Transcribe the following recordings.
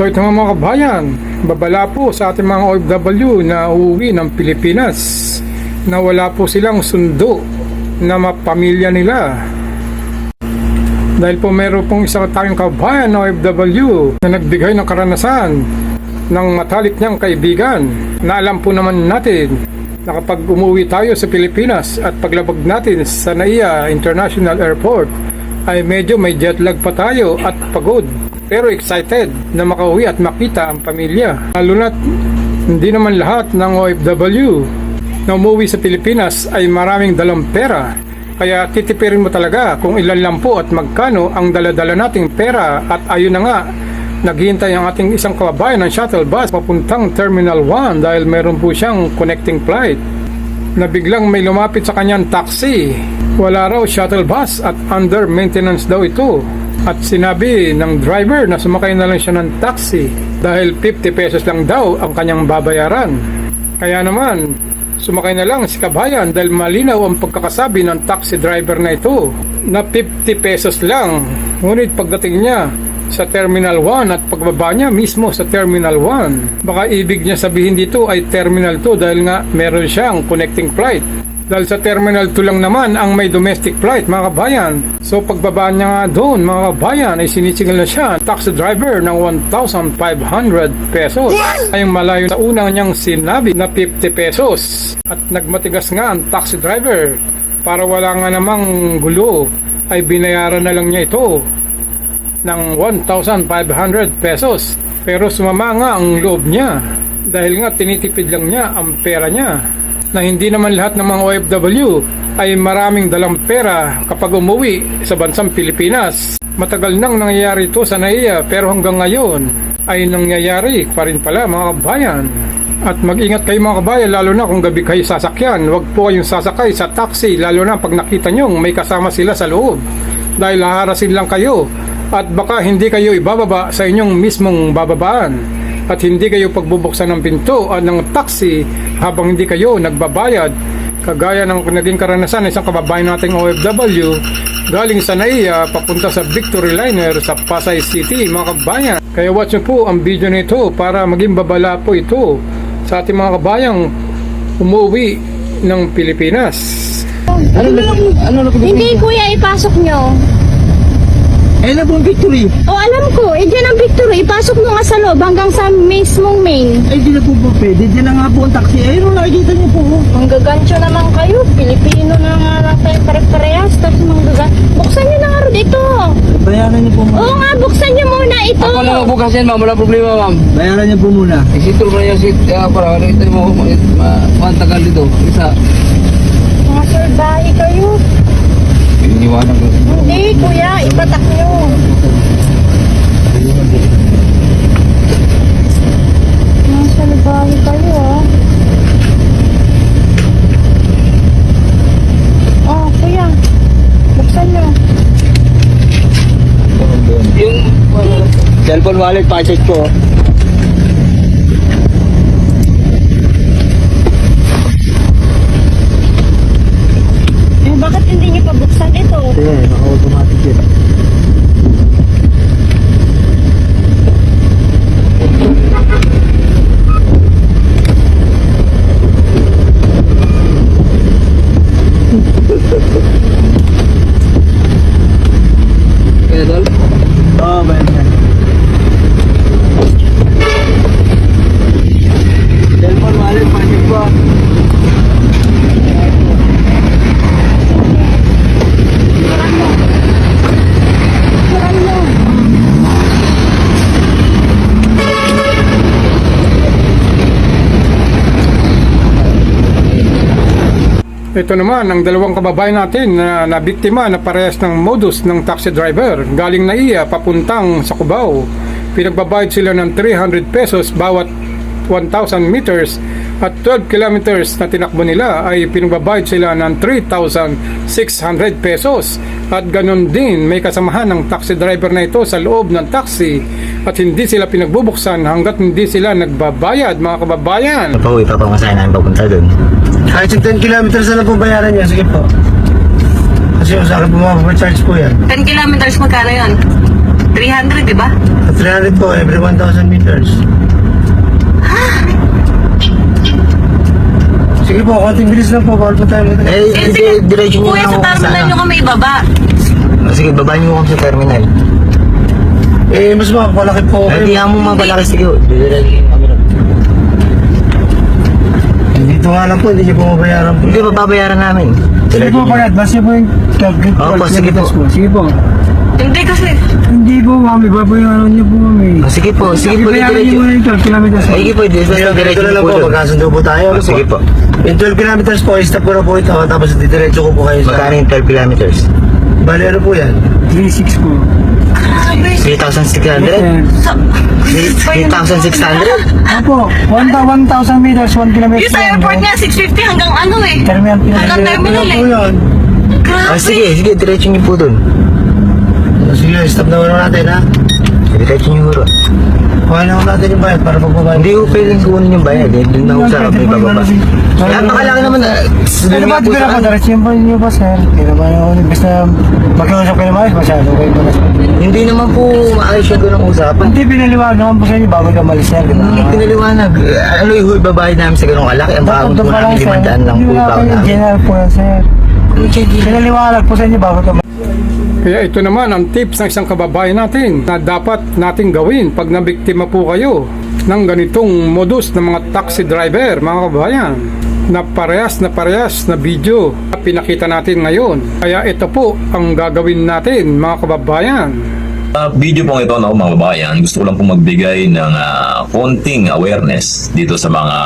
So ito nga mga kabayan, babala po sa ating mga OFW na uuwi ng Pilipinas na wala po silang sundo na mapamilya nila. Dahil po meron pong isang tayong kabayan na OFW na nagbigay ng karanasan ng matalik niyang kaibigan na alam po naman natin na kapag umuwi tayo sa Pilipinas at paglabag natin sa NAIA International Airport ay medyo may jet lag pa tayo at pagod pero excited na makauwi at makita ang pamilya. Lalo na't hindi naman lahat ng OFW na umuwi sa Pilipinas ay maraming dalang pera. Kaya titipirin mo talaga kung ilan lang po at magkano ang daladala nating pera at ayun na nga naghihintay ang ating isang kababayan ng shuttle bus papuntang Terminal 1 dahil meron po siyang connecting flight na biglang may lumapit sa kanyang taxi. Wala raw shuttle bus at under maintenance daw ito. At sinabi ng driver na sumakay na lang siya ng taxi dahil 50 pesos lang daw ang kanyang babayaran. Kaya naman, sumakay na lang si Kabayan dahil malinaw ang pagkakasabi ng taxi driver na ito na 50 pesos lang. Ngunit pagdating niya sa Terminal 1 at pagbaba niya mismo sa Terminal 1. Baka ibig niya sabihin dito ay Terminal 2 dahil nga meron siyang connecting flight. Dahil sa Terminal 2 lang naman ang may domestic flight mga kabayan. So pagbaba niya nga doon mga kabayan ay sinisingal na siya taxi driver ng 1,500 pesos. Ay malayo sa unang niyang sinabi na 50 pesos. At nagmatigas nga ang taxi driver para wala nga namang gulo ay binayaran na lang niya ito ng 1,500 pesos. Pero sumama nga ang loob niya dahil nga tinitipid lang niya ang pera niya na hindi naman lahat ng mga OFW ay maraming dalang pera kapag umuwi sa bansang Pilipinas. Matagal nang nangyayari ito sa NAIA pero hanggang ngayon ay nangyayari pa rin pala mga kabayan. At mag-ingat kayo mga kabayan lalo na kung gabi kayo sasakyan. Huwag po kayong sasakay sa taxi lalo na pag nakita nyo may kasama sila sa loob. Dahil haharasin lang kayo at baka hindi kayo ibababa sa inyong mismong bababaan at hindi kayo pagbubuksan ng pinto at ng taxi habang hindi kayo nagbabayad. Kagaya ng naging karanasan ng isang kababayan nating OFW galing sa NAIA papunta sa Victory Liner sa Pasay City mga kabayan kaya watch nyo po ang video nito para maging babala po ito sa ating mga kabayang umuwi ng Pilipinas. Ano na, ano na Hindi kuya, ipasok nyo. Eh, na pong victory. O alam ko, eh dyan ang victory, ipasok nyo nga sa loob hanggang sa mismong main. Eh, di na po po pwede. Diyan na nga po ang taxi. Ayun, nakikita niyo po. oh. Manggagancho naman kayo, Pilipino na nga lang tayo pare-parehas, tapos manggagan. Buksan nyo na nga rin ito. Bayaran niyo po muna. Oo nga, buksan nyo muna ito. Ako na bukasin ma'am, wala problema ma'am. Bayaran niyo po muna. Isitro mo na yung seat uh, para ano ito mo ma- mantagal dito. Isa. Mga surbahe kayo. Iniwanan ko. Hindi kuya, ipatak nyo. Mga surbahe kayo ah. Oh, kuya. Buksan nyo. Yung Cellphone wallet, pacheck po. Eh, bakit hindi nyo pa buksan ito? Sige, naka-automatic yun. kaya tol. Oo, bayan niya. Cellphone wallet, pacheck po. Buksan nyo. Ito naman ang dalawang kababayan natin na nabiktima na parehas ng modus ng taxi driver. Galing na iya papuntang sa Cubao. Pinagbabayad sila ng 300 pesos bawat 1,000 meters at 12 kilometers na tinakbo nila ay pinagbabayad sila ng 3,600 pesos. At ganun din may kasamahan ng taxi driver na ito sa loob ng taxi at hindi sila pinagbubuksan hanggat hindi sila nagbabayad mga kababayan. Ano po, ipapamasahin namin papunta doon. Kahit yung 10 kilometers na lang po bayaran niya, sige po. Kasi yung sa akin po mga charge po yan. 10 kilometers magkano yun? 300, di ba? 300 po, every 1,000 meters. Sige po, konting bilis lang po, bawal po tayo. Eh, Eh, hindi, sige. diretso Kuya, lang sa ako terminal nyo kami ibaba. Ah, Sige, babaan nyo ako sa terminal. Eh, mas mapalaki po. Eh, di mo mapalaki. Sige, diretso kami lang. Dito nga lang po, hindi niyo po mabayaran po. Hindi, mababayaran namin. Sige po, pag-advance niyo po yung tag- Opo, sige po. Sige po. Hindi kasi, Hindi po, mami, babayaran niyo po, mami. Ah, sige po, sige po, Bayaran niyo muna yung 12 kilometers. Ay, Sige po, diretso diretso na lang po, po magkasundo po tayo. Ah, Sige po. Yung 12 kilometers po, stop ko na po ito, tapos didiretso ko po kayo sa... Magkano yung 12 kilometers? Bali, ano po yan? 3.6 po. Grabe. 3,600? Sa, 3,600? Opo, 1,000 meters, 1 kilometer. yung sa airport nga, 650 hanggang ano eh. Terminal, Hanggang terminal po eh. yun. Ah, Grabe. sige, sige, diretso nyo po doon. Sige, stop na muna natin, ha? Diretso nyo po. Kuha na natin yung bayad para magbabayad. Hindi ko pwedeng kunin yung bayad. Eh, doon na ako sa may bababa. Kaya nakalaki naman. ah, Ano ba, po tibira sa po, akin. diretso yung po niyo ba, sir? Hindi naman ako, imbes na magkausap kayo naman, masyado kayo pa Hindi naman po maayos yung ganong usapan. Hindi pinaliwanag naman po sa inyo bago ka malis ba? Hindi pinaliwanag. Eh, Ano yung babayad namin sa ganong kalaki? Ang bago po namin, sir. limandaan lang po Hindi yung bago kayo, namin. general po yan, sir. Pinaliwanag po sa inyo bago ka Kaya ito naman ang tips ng isang kababayan natin na dapat nating gawin pag nabiktima po kayo ng ganitong modus ng mga taxi driver, mga kababayan na parehas na parehas na video na pinakita natin ngayon. Kaya ito po ang gagawin natin mga kababayan. Sa video pong ito, no, mga babayan, gusto ko lang pong magbigay ng ah, konting awareness dito sa mga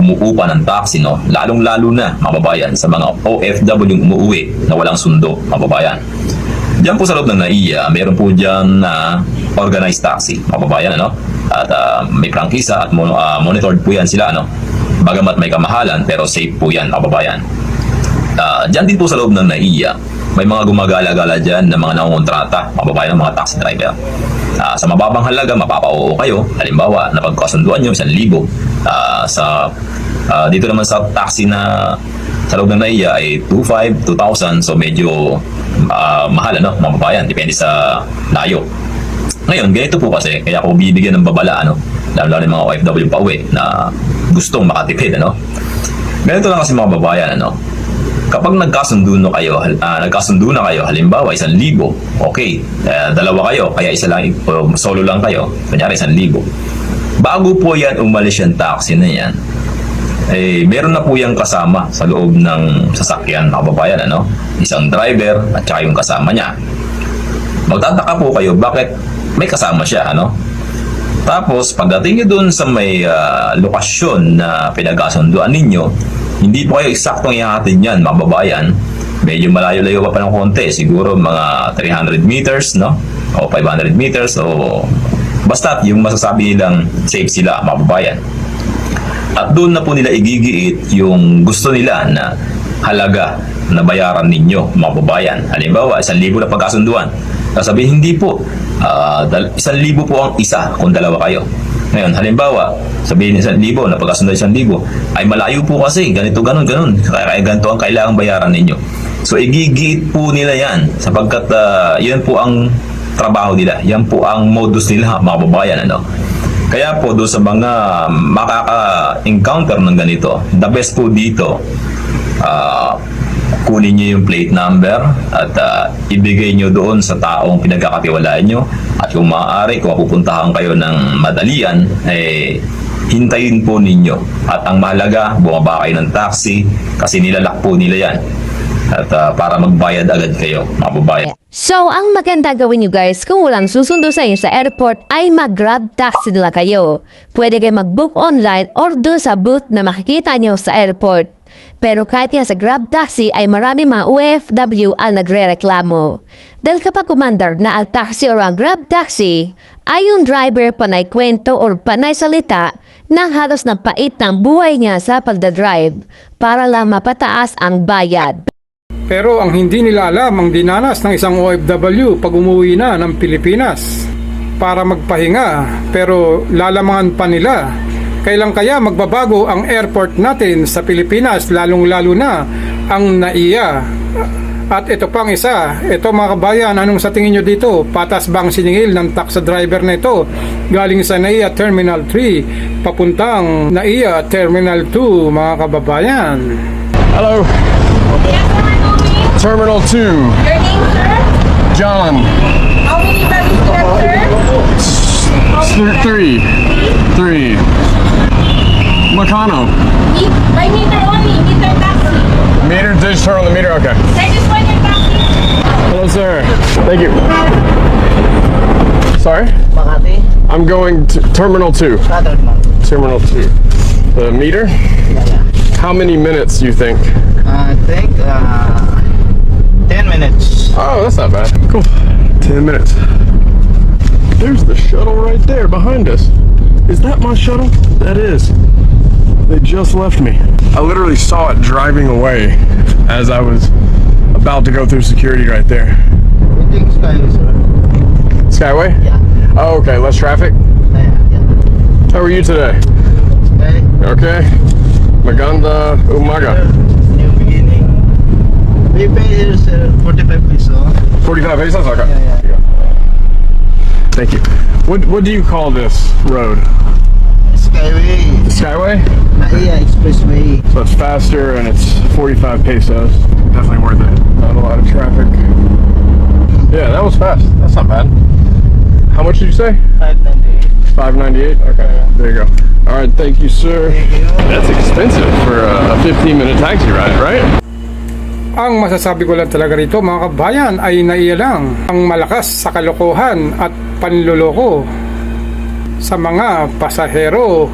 umuupa ng taxi, no? lalong-lalo na, mga babayan, sa mga OFW yung umuwi na walang sundo, mga babayan. Diyan po sa loob ng NAIA, meron po dyan na organized taxi, mga babayan, ano? At ah, may prangkisa at mon- ah, monitored po yan sila, ano? Bagamat may kamahalan, pero safe po yan, mga babayan. Ah, dyan din po sa loob ng NAIA, may mga gumagala-gala dyan na mga nangungontrata, mga babae ng mga taxi driver. Ah, sa mababang halaga, mapapa-oo kayo. Halimbawa, napagkasunduan nyo, 1,000. Ah, sa, ah, dito naman sa taxi na sa loob ng NAIA ay 2,500, 2,000. So medyo ah, mahal, ano, mga babayan. Depende sa layo. Ngayon, ganito po kasi, kaya ako bibigyan ng babala, ano, lalo lalo yung mga OFW pa uwi na gustong makatipid, ano. Ganito lang kasi mga babayan, ano, kapag nagkasundo na kayo, ah, nagkasundo na kayo, halimbawa, isang libo, okay, eh, dalawa kayo, kaya isa lang, o solo lang kayo, kunyari isang libo. Bago po yan umalis yung taxi na yan, eh, meron na po yung kasama sa loob ng sasakyan, mga babayan, ano? Isang driver at saka yung kasama niya. Magtataka po kayo, bakit may kasama siya, ano? Tapos, pagdating nyo dun sa may ah, lokasyon na pinagkasunduan ninyo, hindi po kayo eksaktong ihahatid yan, mga babayan. Medyo malayo-layo pa pa ng konti, siguro mga 300 meters, no? O 500 meters, o basta yung masasabi nilang safe sila, mga babayan. At doon na po nila igigiit yung gusto nila na halaga na bayaran ninyo, mga babayan. Halimbawa, isang libo na pagkasunduan. Sasabihin, hindi po. Dal- isang libo po ang isa kung dalawa kayo. Ngayon, halimbawa, sabihin isang libo na pagkasunduan isang libo, ay malayo po kasi, ganito, ganon, ganon. Kaya, kaya ganito ang kailangang bayaran ninyo. So, igigiit po nila yan sapagkat ah, yun po ang trabaho nila. Yan po ang modus nila, mga babayan. Ano? Kaya po doon sa mga makaka-encounter ng ganito, the best po dito, ah, kunin nyo yung plate number at ah, ibigay nyo doon sa taong pinagkakatiwalaan nyo at kung maaari, kung pupuntahan kayo ng madalian, eh, hintayin po ninyo. At ang mahalaga, bumaba kayo ng taxi kasi nilalak po nila yan. At ah, para magbayad agad kayo, mga babayan. So, ang maganda gawin nyo guys kung walang susundo sa inyo sa airport ay mag-grab taxi nila kayo. Pwede kayo mag-book online or doon sa booth na makikita nyo sa airport. Pero kahit yan sa grab taxi ay marami mga OFW ang nagre-reklamo. Dahil kapag kumandar na ang taxi or ang grab taxi, ay yung driver panay kwento or panay salita na halos na pait ng buhay niya sa pagdadrive para lang mapataas ang bayad. Pero ang hindi nila alam ang dinanas ng isang OFW pag umuwi na ng Pilipinas para magpahinga pero lalamangan pa nila. Kailan kaya magbabago ang airport natin sa Pilipinas lalong lalo na ang NAIA At ito pang isa, ito mga kabayan, anong sa tingin nyo dito? Patas bang siningil ng taxi driver na ito galing sa NAIA Terminal 3 papuntang NAIA Terminal 2 mga kababayan? Hello. Terminal 2. Your name, sir? John. How many bags you have, sir? Three. Three. Macano. By meter only, meter taxi. Meter, just turn on the meter. Okay. Sir, just one your taxi. Hello, sir. Thank you. Sorry? Makati? I'm going to Terminal 2. Terminal 2. The meter? Yeah, yeah. How many minutes do you think? I think uh, 10 minutes. Oh, that's not bad. Cool. 10 minutes. There's the shuttle right there behind us. Is that my shuttle? That is. They just left me. I literally saw it driving away as I was about to go through security right there. Skyway. Skyway? Yeah. Oh, okay. Less traffic? Yeah, yeah. How are you today? Sky, Okay. Maganda oh umaga. New beginning. We pay here, sir, uh, 45 pesos. 45 pesos? Okay. Yeah, yeah. Thank you. What, what do you call this road? Skyway. The Skyway? Yeah, Expressway. So it's faster and it's 45 pesos. Definitely worth it. Not a lot of traffic. Yeah, that was fast. That's not bad. How much did you say? 598. 598? Okay, there you go. All right, thank you, sir. Thank you. That's expensive for a 15 minute taxi ride, right? Ang masasabi ko lang talaga rito mga kabayan ay naiya lang ang malakas sa kalokohan at panluloko sa mga pasahero